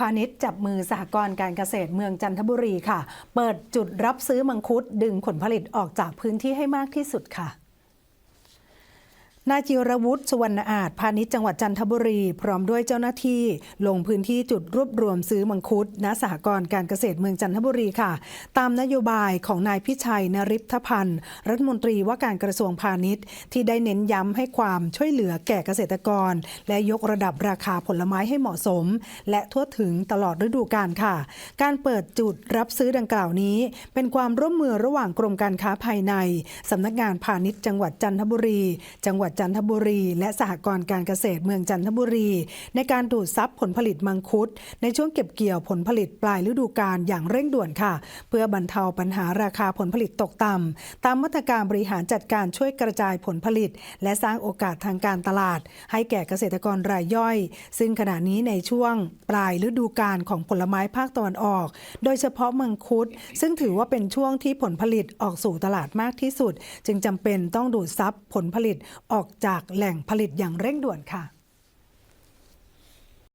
พาณิชย์จับมือสหกรณ์การเกษตรเมืองจันทบุรีค่ะ เปิดจุดรับซื้อมังคุดดึงผลผลิตออกจากพื้นที่ให้มากที่สุดค่ะ นายจิรวุฒิสุวรรณอาจพาณิชย์จังหวัดจันทบุรี พร้อมด้วยเจ้าหน้าที่ลงพื้นที่จุดรวบรวมซื้อมังคุดณสหกรณ์การเกษตรเมืองจันทบุรีค่ะ ตามนโยบายของนายพิชัยนริพพันธ์ รัฐมนตรีว่าการกระทรวงพาณิชย์ ที่ได้เน้นย้ำให้ความช่วยเหลือแก่เกษตรกร และยกระดับราคาผลไม้ให้เหมาะสม และทั่วถึงตลอดฤดูกาลค่ะ การเปิดจุดรับซื้อดังกล่าวนี้ เป็นความร่วมมือระหว่างกรมการค้าภายในสำนักงานพาณิชย์จังหวัดจันทบุรี จังหวัดจันทบุรี และสหกรณ์การเกษตรเมืองจันทบุรี ในการดูดซับผลผลิตมังคุด ในช่วงเก็บเกี่ยวผลผลิตปลายฤดูกาลอย่างเร่งด่วนค่ะ เพื่อบรรเทาปัญหาราคาผลผลิตตกต่ำตามมาตรการบริหารจัดการช่วยกระจายผลผลิต และสร้างโอกาสทางการตลาด ให้แก่เกษตรกรรายย่อย ซึ่งขณะนี้ในช่วงปลายฤดูกาลของผลไม้ภาคตะวันออก โดยเฉพาะมังคุด ซึ่งถือว่าเป็นช่วงที่ผลผลิตออกสู่ตลาดมากที่สุด จึงจำเป็นต้องดูดซับผลผลิตออกอกจากแหล่งผลิตอย่างเร่งด่วนค่ะ